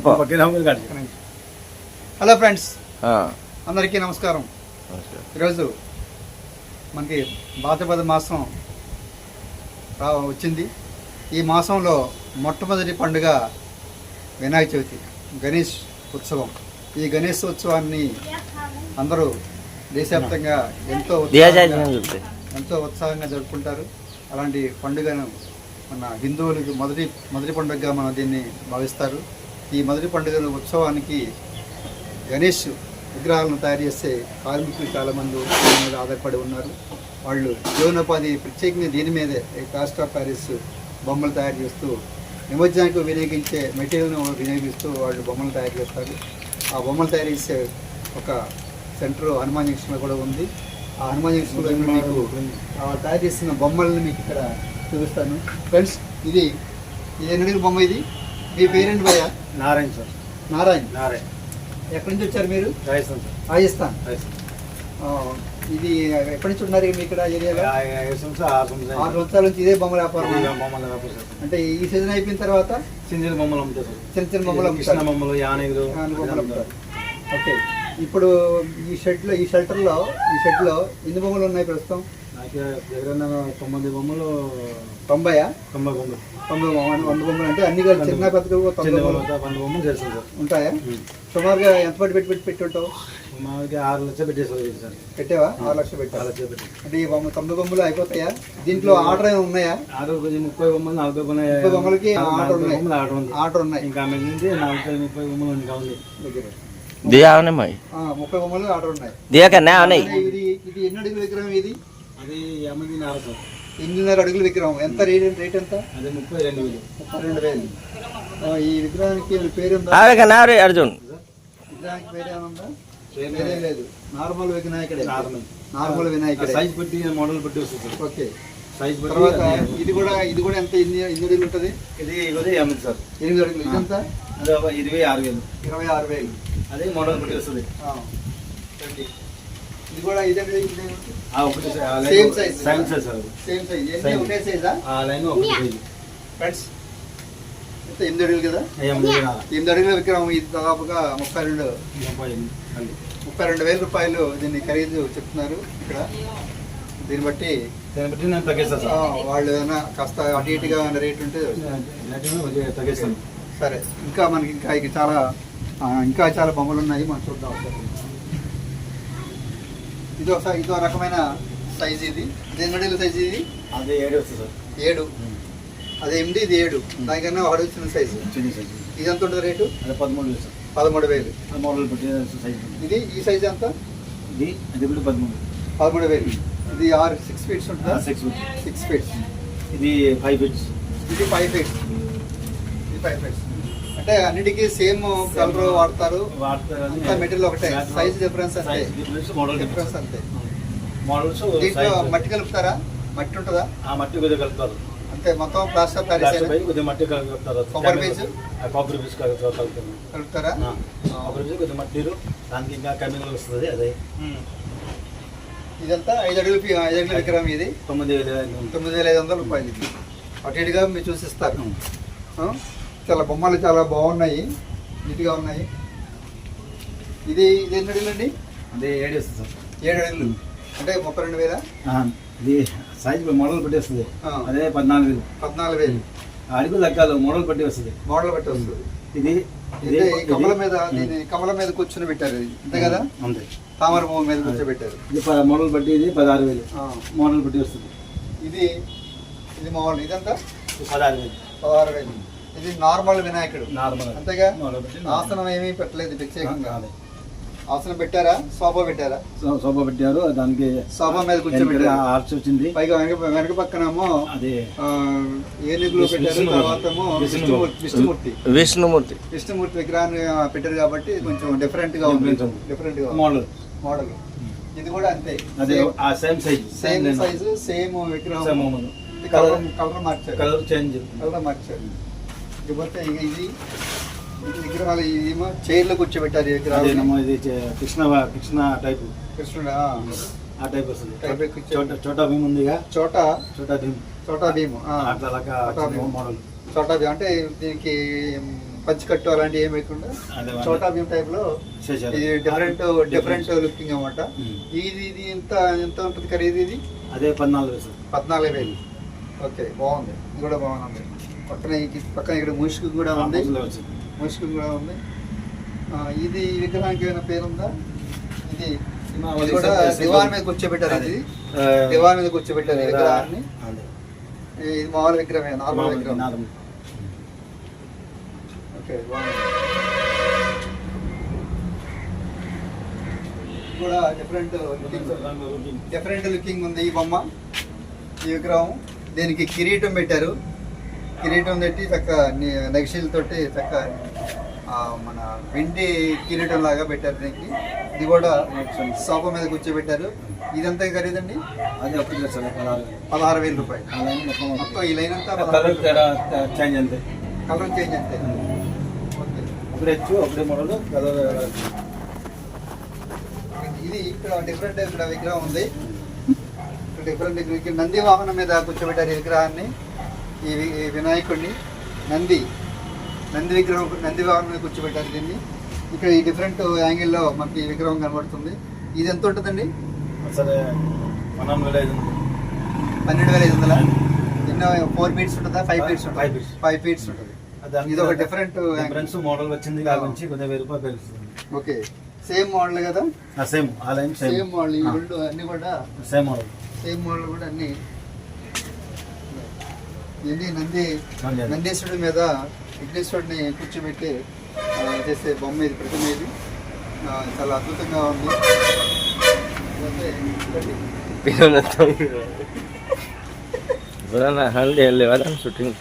చెప్పు. Hello friends. ఆ, అందరికీ నమస్కారం. ఈరోజు మనకి భాద్రపద మాసం రా వచ్చింది. ఈ మాసంలో మొట్టమొదటి పండుగ వినాయక చవితి గణేష్ ఉత్సవం. ఈ గణేష్ ఉత్సవాన్ని అందరూ దేశవ్యాప్తంగా ఎంతో ఎంతో ఉత్సాహంగా జరుపుకుంటారు. అలాంటి పండుగను మన హిందువులకు మొదటి మొదటి పండుగగా మనం దీన్ని భావిస్తారు. ఈ మొదటి పండుగ ఉత్సవానికి గణేష్ విగ్రహాలను తయారు చేసే కార్మికులు చాలామంది మీద ఆధారపడి ఉన్నారు. వాళ్ళు జీవనోపాధి ప్రత్యేకంగా దీని మీదే కాస్ట్ ఆఫ్ ప్యారిస్ బొమ్మలు తయారు చేస్తూ నిమజ్జనానికి వినియోగించే మెటీరియల్ను వినియోగిస్తూ వాళ్ళు బొమ్మలు తయారు చేస్తారు. ఆ బొమ్మలు తయారు చేసే ఒక సెంటర్ హనుమాన్ జంక్షన్లో కూడా ఉంది. ఆ హనుమాన్ జంక్షన్లో మీకు ఆ తయారు చేసిన బొమ్మలను మీకు ఇక్కడ చూపిస్తాను. ఫ్రెండ్స్ ఇది ఇది ఎన్ని అడుగుల బొమ్మ ఇది? మీ పేరెంట్ భయ్య? నారాయణ సార్. నారాయణ. నారాయణ. ఎక్కడి నుంచి వచ్చారు మీరు? రాజస్థాన్ సార్. రాజస్థాన్. ఇది ఎప్పటి నుంచి ఉన్నారు మీ ఇక్కడ ఏరియాలో? ఆ- ఐదు సంవత్సరాలు ఆరు సంవత్సరాలు ఆరు సంవత్సరాల నుంచి ఇదే బొమ్మల వ్యాపారం. బొమ్మలు వ్యాపారం సార్. అంటే ఈ సీజన్ అయిపోయిన తర్వాత? చిన్న చిన్న బొమ్మలు అమ్ముతారు చిన్న చిన్న బొమ్మలు కృష్ణ బొమ్మలు యానగిలు బొమ్మలు అమ్ముతారు. ఓకే. ఇప్పుడు ఈ షెడ్లో ఈ షెల్టర్లో ఈ షెడ్లో ఎన్ని బొమ్మలు ఉన్నాయి ప్రస్తుతం? దగ్గర తొమ్మిది బొమ్మలు తొంభయా? తొంభై బొమ్మలు. తొంభై బొమ్మలు వంద బొమ్మలు అంటే అన్ని కలిసి చిన్న పెద్ద తొంభై చిన్న బొమ్మలు చేస్తాం సార్. ఉంటాయా? సుమారుగా ఎంత పట్టి పెట్టి పెట్టి పెట్టి ఉంటావు మాకి ఆరు లక్షలు పెట్టేసి సార్. పెట్టావా? ఆరు లక్షలు ఆరు పెట్టావా లక్షలు పెట్టి అంటే ఈ బొమ్మ తొమ్మిది బొమ్మలు అయిపోతాయా? దీంట్లో ఆర్డర్ ఏమైనా ఉన్నాయా? ఆరు కొంచెం ముప్పై బొమ్మలు నలభై బొమ్మలు ముప్పై బొమ్మలకి ఆర్డర్ ఉన్నాయి. బొమ్మలు ఆర్డర్ ఉంది. ఆర్డర్ ఉన్నాయి. ఇంకా మిగిలింది నలభై ముప్పై బొమ్మలు ఇంకా ఉంది దగ్గర. దియా ఆ, ముప్పై బొమ్మలు ఆర్డర్ ఉన్నాయి. దియా కన్నా ఇది ఇది ఎన్ని అడుగుల విగ్రహం ఇది? అది ఎనిమిది నాలుగు. ఎనిమిదిన్నర అడుగుల విగ్రహం. ఎంత రేట్ రేట్ ఎంత? అది ముప్పై రెండు వేలు. ముప్పై రెండు వేలు. ఆ, ఈ విగ్రహానికి పేరు అర్జున్. విగ్రహానికి పేరు ఏమైనా ఉందా పేరు లేదు. నార్మల్ వినాయకుడే. నార్మల్. నార్మల్ వినాయకుడే. సైజ్ పెట్టి మోడల్ పెట్టి వస్తుంది సార్. ఓకే. సైజ్ పెట్టి తర్వాత ఇది కూడా ఇది కూడా ఎంత ఎన్ని ఎన్ని అడుగులు ఉంటుంది? ఇది ఇది ఎనిమిది సార్. ఎనిమిది అడుగులు. ఇదంతా అది ఒక ఇరవై ఆరు వేలు. ఇరవై ఆరు వేలు. అదే మోడల్ పెట్టి వస్తుంది. ఇది కూడా ఇదే. Same size. సేమ్ సైజ్ ఎన్ని Same. ఒకే సైజా ఆ? లైన్ ఒకటి సైజ్ ఫ్రెండ్స్ ఎంత ఎనిమిది అడుగులు కదా? ఎనిమిది అడుగుల విగ్రహం ఇది దాదాపుగా ముప్పై రెండు. ముప్పై రెండు వేల రూపాయలు దీన్ని ఖరీదు చెప్తున్నారు ఇక్కడ. దీన్ని బట్టి దాన్ని బట్టి నేను తగ్గిస్తాను వాళ్ళు ఏమైనా కాస్త అటు ఇటుగా ఏమైనా రేట్ ఉంటే తగ్గిస్తాను. సరే. ఇంకా మనకి ఇంకా ఇక చాలా ఇంకా చాలా బొమ్మలు ఉన్నాయి. మనం చూద్దాం ఇది ఒక ఇదో రకమైన సైజ్ ఇది. దేని అడుగుల సైజ్ ఇది? అది ఏడు వస్తుంది సార్. ఏడు. అది ఎనిమిది ఇది ఏడు. దానికన్నా ఒక అడుగు చిన్న సైజు చిన్న సైజ్ ఇది ఎంత ఉంటుంది రేటు? అది పదమూడు వేలు సార్. పదమూడు వేలు. మోడల్ సైజ్ ఇది ఈ సైజ్ ఎంత? ఇది అది కూడా పదమూడు. పదమూడు వేలు. ఇది ఆరు సిక్స్ ఫీట్స్ ఉంటుందా? సిక్స్ సిక్స్ ఫీట్స్ ఇది ఫైవ్ ఫీట్స్ ఇది ఫైవ్ ఫీట్స్ ఇది ఫైవ్ ఫీట్స్ అంటే అన్నిటికీ సేమ్ కలర్ వాడతారు. వాడతారు అంతా మెటీరియల్ ఒకటే. సైజ్ డిఫరెన్స్ అంతే. మోడల్ డిఫరెన్స్ అంతే. మోడల్స్ దీంట్లో మట్టి కలుపుతారా? మట్టి ఉంటుందా? ఆ మట్టి కొద్దిగా కలుపుతారు. అంతే మొత్తం ప్లాస్టర్ పై కొద్దిగా మట్టి కలుపుతారు. కొబ్బరి? ఆ కొబ్బరి పీచు కలుపుతారు. కలుపుతారా? కొబ్బరి పీచు కొద్దిగా మట్టిరు దానికి ఇంకా కెమికల్ వస్తుంది అదే. ఇదంతా ఐదు అడుగులు ఐదు అడుగుల విగ్రహం ఇది. తొమ్మిది వేల. తొమ్మిది వేల ఐదు వందల రూపాయలు ఇది. అటు ఇటుగా మీరు చూసిస్తారు? చాలా బొమ్మలు చాలా బాగున్నాయి. నీట్గా ఉన్నాయి. ఇది ఇది ఎన్ని అడుగులు అండి అదే ఏడు వస్తుంది సార్. ఏడు అడుగులు. అంటే ముప్పై రెండు వేల? ఇది సైజ్ మోడల్ పెట్టి వస్తుంది. అదే పద్నాలుగు వేలు. పద్నాలుగు వేలు. అడుగు లెక్కలు మోడల్ పెట్టి వస్తుంది. మోడల్ బట్టి వస్తుంది. ఇది కమల మీద కమల మీద కూర్చొని పెట్టారు. ఇది అంతే కదా? అంతే. తామర పువ్వు మీద కూర్చోబెట్టారు ఇది మోడల్ బట్టి ఇది పదహారు వేలు. మోడల్ బట్టి వస్తుంది. ఇది ఇది మామూలు ఇదంతా? ఇది పదహారు వేలు. పదహారు వేలు. ఇది నార్మల్ వినాయకుడు. నార్మల్. అంతేగా? ఆసనం ఏమీ పెట్టలేదు ప్రత్యేకంగా. ఆసనం పెట్టారా? సోఫా పెట్టారా? సోఫా పెట్టారు. దానికి సోఫా మీద కూర్చోబెట్టారు. ఆర్చ్ వచ్చింది. పైగా వెనక వెనక పక్కనేమో అది. ఏనుగులు పెట్టారు విష్ణుమూర్తి. తర్వాత విష్ణుమూర్తి. విష్ణుమూర్తి. విష్ణుమూర్తి. విష్ణుమూర్తి. విగ్రహాన్ని పెట్టారు కాబట్టి కొంచెం డిఫరెంట్గా ఉంది. డిఫరెంట్గా. మోడల్ మోడల్ ఇది కూడా అంతే. అదే ఆ same size same size same విగ్రహం. సేమ్ మోడల్ కలర్ కలర్ మార్చారు కలర్ చేంజ్ కలర్ మార్చారు ఇకపోతే ఇక ఇది విగ్రహాలు ఇదేమో చైర్లో కూర్చోబెట్టారు విగ్రహాలు ఇది కృష్ణ కృష్ణ టైప్. కృష్ణుడు ఆ. టైప్ వస్తుంది. చోట భీమ్ ఉందిగా చోట? చోటా భీమ్. చోటా భీమ్. అట్లా. మోడల్. చోటా భీమ్ అంటే దీనికి పంచికట్టు అలాంటివి ఏమి లేకుండా చోటా భీమ్ టైప్లో. ఇది డిఫరెంట్ డిఫరెంట్ లుకింగ్ అన్నమాట. ఉమ్. ఇది ఇది ఎంత ఎంత ఉంటుంది ఖరీదు ఇది? అదే పద్నాలుగు వేలు పద్నాలుగు వేలు. ఓకే బాగుంది. ఇది కూడా బాగుంది. పక్కన పక్కన ఇక్కడ ముసుగు కూడా ఉంది. ముసుగు కూడా ఉంది. ఆ, ఇది విగ్రహానికి ఏమైనా పేరు ఉందా ఇది కూడా దివాన్ మీద కూర్చోబెట్టారు. ఇది. దివాన్ మీద కూర్చోబెట్టారు విగ్రహాన్ని. ఇది మామూలు విగ్రహమే నార్మల్ విగ్రహం. ఓకే కూడా డిఫరెంట్ డిఫరెంట్ లుకింగ్ ఉంది ఈ బొమ్మ. ఈ విగ్రహం. దీనికి కిరీటం పెట్టారు. కిరీటం పెట్టి చక్క నగిషీలతోటి చక్క మన వెండి కిరీటం లాగా పెట్టారు దీనికి. ఇది కూడా సోఫా మీద కూర్చోబెట్టారు. ఇదంతా ఖరీదండి? అదే పదహారు వేలు. రూపాయలు. మొత్తం ఈ లైన్ అంతా కలర్ చేంజ్ అంతే. కలర్ చేంజ్ అంతే. ఒకటి హెచ్చు ఒకటి మోడల్ కలర్ ఇది ఇక్కడ డిఫరెంట్ ఇక్కడ విగ్రహం ఉంది. డిఫరెంట్ నంది వాహనం మీద కూర్చోబెట్టారు ఈ విగ్రహాన్ని. ఈ వినాయకుడిని నంది నంది విగ్రహం నంది వాహనం మీద కూర్చోబెట్టారు దీన్ని. ఇక్కడ ఈ డిఫరెంట్ యాంగిల్లో మనకి ఈ విగ్రహం కనబడుతుంది. ఇది ఎంత ఉంటుందండి? సరే పన్నెండు వేల ఐదు వందలు. వేల ఎన్నో ఫోర్ ఫీట్స్ ఉంటుందా? ఫైవ్ ఫీట్స్ ఉంటుంది. Five feets. ఉంటుంది. ఇది ఒక different డిఫరెన్స్ మోడల్ వచ్చింది కాబట్టి కొంచెం వెయ్యి రూపాయలు పెరుగుతుంది. ఓకే. సేమ్ మోడల్ కదా? సేమ్ సేమ్ మోడల్ ఈ రెండు అన్ని కూడా సేమ్ మోడల్ సేమ్ మోడల్ కూడా అన్ని ఇవన్నీ నంది నంది. నందీశ్వరుడి మీద విఘ్నేశ్వరుడిని కూర్చోబెట్టి చేసే బొమ్మ ఇది ప్రతిమ ఇది. చాలా అద్భుతంగా ఉంది. షూటింగ్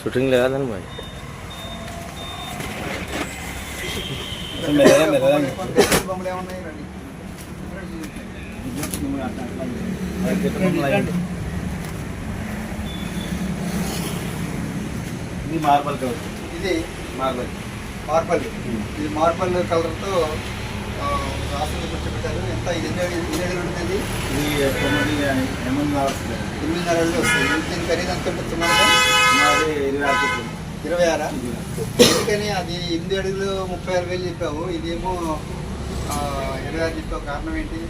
షూటింగ్ లేవాదని మరి? బొమ్మలు ఏమున్నాయి? ఇది మార్బల్ కలర్. ఇది మార్బల్. మార్బల్. ఇది మార్బల్ కలర్తో రాసులు కూర్చోబెట్టారు ఎంత ఇది ఎన్ని అడుగులు- ఎన్ని అడుగులు ఉంటుంది ఇది తొమ్మిది ఎనిమిది కావాల్సింది ఎనిమిదిన్నర అడుగులు వస్తుంది దీని ఖరీదు ఎంత ఉంటుంది సుమారుగా? నాది ఇరవై ఆరు చెట్లు. ఇరవై ఆరా? ఇది. ఎందుకని అది ఎనిమిది అడుగులు ముప్పై ఆరు వేలు చెప్పావు. ఇదేమో ఇరవై ఆరు చెప్పావు. కారణం ఏంటి?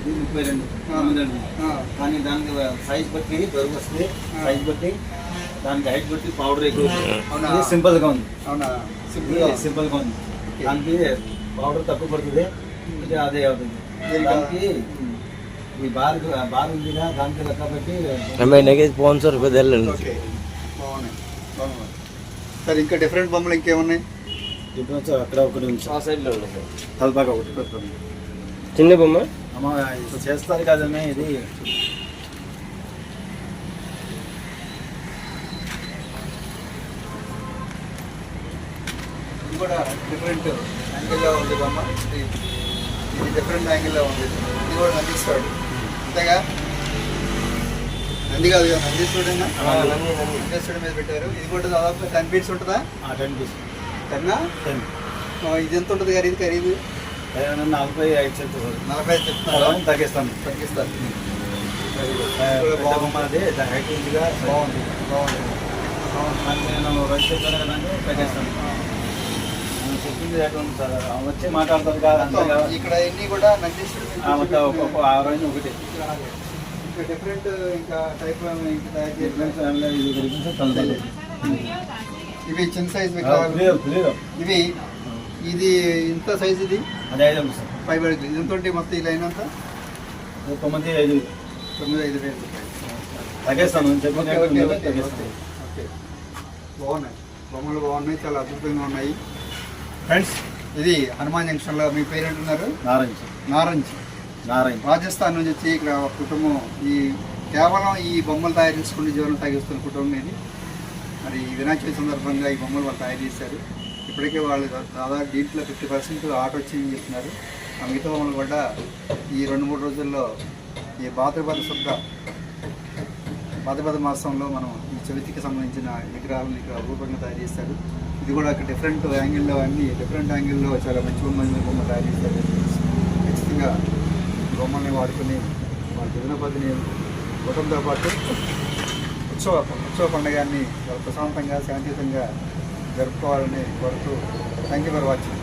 ఇది ముప్పై రెండు కానీ దానికి సైజ్ బట్టి బరువు వస్తుంది. సైజ్ బట్టి. దానికి హైట్ పెట్టి పౌడర్ ఎక్కువ సింపుల్గా ఉంది. అవునా? సింపుల్గా ఉంది. దానికి పౌడర్ తక్కువ పడుతుంది. Hmm. ఇది అదే అవుతుంది. దానికి? Hmm. ఈ బార్ బార్ ఉంది దానికి కాబట్టి స్పాన్సర్ సార్ ఇంకా డిఫరెంట్ బొమ్మలు ఇంకేమున్నాయి? డిఫరెన్స్ అక్కడ ఒకటి ఉంది ఆ సైడ్లో తలపాక ఒకటి చిన్న బొమ్మ? చేస్తారు కదనే ఇది. ఇది కూడా డిఫరెంట్ యాంగిల్లో ఉంది బొమ్మ. ఇది ఇది డిఫరెంట్ యాంగిల్లో ఉంది. ఇది కూడా నందీశ్వరుడు. అంతేగా? నంది కాదు కదా నందీశ్వరుడేనా? ఆ, నంది, నంది. నందీశ్వరుడు మీద పెట్టారు. ఇది కూడా దాదాపు టెన్ ఫీట్స్ ఉంటుందా? ఆ టెన్ పీస్ టెన్నా టెన్ ఇది ఎంత ఉంటుంది ఖరీదు? ఖరీదు నలభై ఐదు చెప్తారు. నలభై ఐదు చెప్తున్నారా తగ్గిస్తాను. హైట్ ఉందిగా బాగుంది. బాగుంది. దానికి నేను కదండి తగ్గిస్తాను. చెప్పింది సార్ వచ్చి మాట్లాడతారు కదా అంతే ఇక్కడ అన్ని కూడా నందీశ్వరుడు మీద ఆ మొత్తం కూర్చోబెట్టిన- ఒక్కొక్క ఒకటి ఇంకా డిఫరెంట్ ఇంకా టైప్ ఇంకా తయారు ఇది ఇవి చిన్న సైజ్ ఇవి ఇది ఇంత సైజ్ ఇది అది ఐదు ఉంది సార్ ఫైవ్ అడుగులు ఇది ఎంత మొత్తం ఈ అయినంత తొమ్మిది ఐదు తొమ్మిది ఐదు వేలు రూపాయలు తగ్గిస్తాను ఓకే, ఓకే. బాగున్నాయి. బొమ్మలు బాగున్నాయి చాలా అద్భుతంగా ఉన్నాయి. ఫ్రెండ్స్ ఇది హనుమాన్ జంక్షన్లో మీ పేరు ఏంటున్నారు నారంజ్ నారంజ్ నారాయణ. రాజస్థాన్ నుంచి వచ్చి ఇక్కడ ఒక కుటుంబం ఈ కేవలం ఈ బొమ్మలు తయారు చేసుకుని జీవనం సాగిస్తున్న కుటుంబం ఇది. మరి ఈ వినాయక చవితి సందర్భంగా ఈ బొమ్మలు వాళ్ళు తయారు చేశారు. ఇప్పటికే వాళ్ళు దాదాపు దీంట్లో ఫిఫ్టీ పర్సెంట్ ఆట వచ్చిందని చెప్తున్నారు. ఆ మిగతా బొమ్మలు కూడా ఈ రెండు మూడు రోజుల్లో ఈ భాద్రపద శుద్ధ భాద్రపద మాసంలో మనం ఈ చవితికి సంబంధించిన విగ్రహాలను ఇక్కడ రూపంగా తయారు చేస్తారు ఇది కూడా ఒక డిఫరెంట్ యాంగిల్లో అన్ని డిఫరెంట్ యాంగిల్లో చాలా మంచి బొమ్మలు బొమ్మ తయారు చేస్తారు. ఖచ్చితంగా బొమ్మల్ని వాడుకొని వాళ్ళ జీవనోపాధిని కుటుంబంతో పాటు ఉత్సవ ఉత్సవ పండుగని చాలా ప్రశాంతంగా శాంతియుతంగా జరుపుకోవాలని కోరుతూ థ్యాంక్ యూ ఫర్ వాచింగ్.